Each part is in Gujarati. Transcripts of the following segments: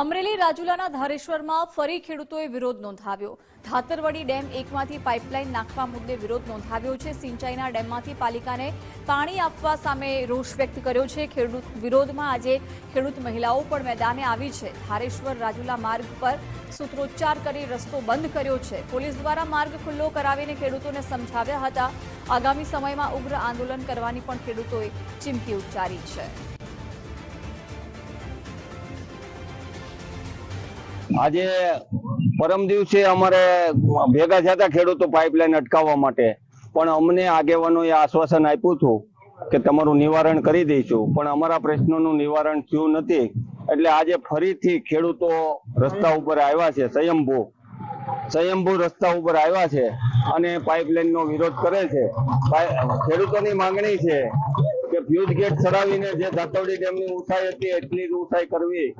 અમરેલી રાજુલાના ધારેશ્વરમાં ફરી ખેડૂતોએ વિરોધ નોંધાવ્યો. ધાતરવડી ડેમ એકમાંથી પાઇપલાઇન નાખવા મુદ્દે વિરોધ નોંધાવ્યો છે. સિંચાઈના ડેમમાંથી પાલિકાને પાણી આપવા સામે રોષ વ્યક્ત કર્યો છે. ખેડૂત વિરોધમાં આજે ખેડૂત મહિલાઓ પણ મેદાને આવી છે. ધારેશ્વર રાજુલા માર્ગ પર સૂત્રોચ્ચાર કરી રસ્તો બંધ કર્યો છે. પોલીસ દ્વારા માર્ગ ખુલ્લો કરાવીને ખેડૂતોને સમજાવ્યા હતા. આગામી સમયમાં ઉગ્ર આંદોલન કરવાની પણ ખેડૂતોએ ચીમકી ઉચ્ચારી છે. આજે પરમ દિવસે અમારે ભેગા થયા ખેડૂતો પાઇપલાઇન અટકાવવા માટે. પણ અમને આગેવાનોએ આશ્વાસન આપ્યું હતું કે તમારું નિવારણ કરી દઈશું. પણ અમારા પ્રશ્નોનું નિવારણ થયું નથી. એટલે આજે ફરીથી ખેડૂતો રસ્તા ઉપર આવ્યા છે, સ્વયંભૂ. સ્વયંભૂ રસ્તા ઉપર આવ્યા છે અને પાઇપલાઇન નો વિરોધ કરે છે. ખેડૂતોની માંગણી છે કે ફ્યુઝ ગેટ ચડાવીને જે ધાતવડી ડેમની ઊંચાઈ હતી એટલી જ ઊંચાઈ કરવી.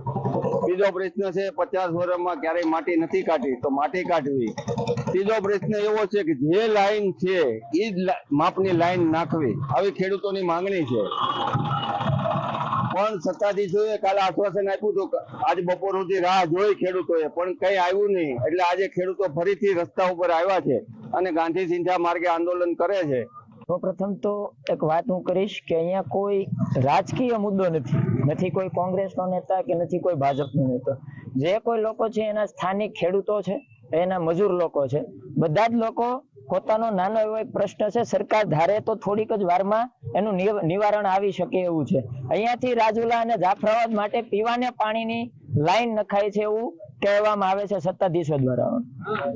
બીજો પ્રશ્ન છે, પચાસ વર્ષમાં ક્યારેય માટી નથી કાઢી, તો માટી કાઢવી. ત્રીજો પ્રશ્ન એવો છે કે જે લાઈન છે એ જ માપની લાઈન નાખવી. આવી ખેડૂતોની માંગણી છે. પણ સત્તાધીશોએ કાલે આશ્વાસન આપ્યું હતું આજ બપોર સુધી રાહ જોઈ ખેડૂતોએ, પણ કઈ આવ્યું નહીં. એટલે આજે ખેડૂતો ફરીથી રસ્તા ઉપર આવ્યા છે અને ગાંધી સિંધા માર્ગે આંદોલન કરે છે. સૌપ્રથમ તો એક વાત હું કરીશ કે અહીંયા કોઈ રાજકીય મુદ્દો નથી. નથી કોઈ કોંગ્રેસનો નેતા કે નથી કોઈ ભાજપનો નેતા. જે કોઈ લોકો છે એના સ્થાનિક ખેડૂતો છે, એના મજૂર લોકો છે, બધા જ લોકો પોતાનો નાનો એવો એક પ્રશ્ન છે, સરકાર ધારે તો થોડીક જ વારમાં એનું નિવ- નિવારણ આવી શકે એવું છે. અહીંયાથી રાજુલા અને જાફરાબાદ માટે પીવાને પાણીની લાઈન નખાય છે એવું કહેવામાં આવે છે સત્તાધીશો દ્વારા.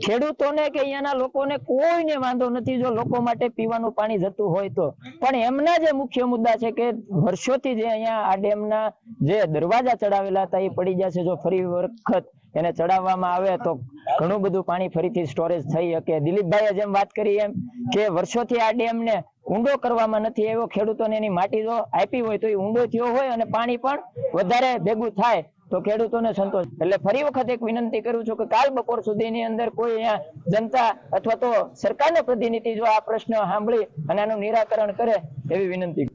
ખેડૂતોને કે અહીંયાના લોકોને કોઈને વાંધો નથી, જો લોકો માટે પીવાનું પાણી જતું હોય તો. પણ એમના જે મુખ્ય મુદ્દા છે કે વર્ષોથી જે અહીંયા આ ડેમના જે દરવાજા ચડાવેલા હતા એ પડી જશે જો ફરી વખત એને ચડાવવામાં આવે તો ઘણું બધું પાણી ફરીથી સ્ટોરેજ થઈ શકે. દિલીપભાઈએ જેમ વાત કરી એમ કે વર્ષોથી આ ડેમને ઊંડો કરવામાં નથી આવ્યો. ખેડૂતોને એની માટી જો આપી હોય તો એ ઊંડો થયો હોય અને પાણી પણ વધારે ભેગું થાય. તો ખેડૂતોને સંતોષ. એટલે ફરી વખત એક વિનંતી કરું છું કે કાલ બપોર સુધીની અંદર કોઈ અહીંયા જનતા અથવા તો સરકારનો પ્રતિનિધિ જો આ પ્રશ્ન સાંભળી અને આનું નિરાકરણ કરે એવી વિનંતી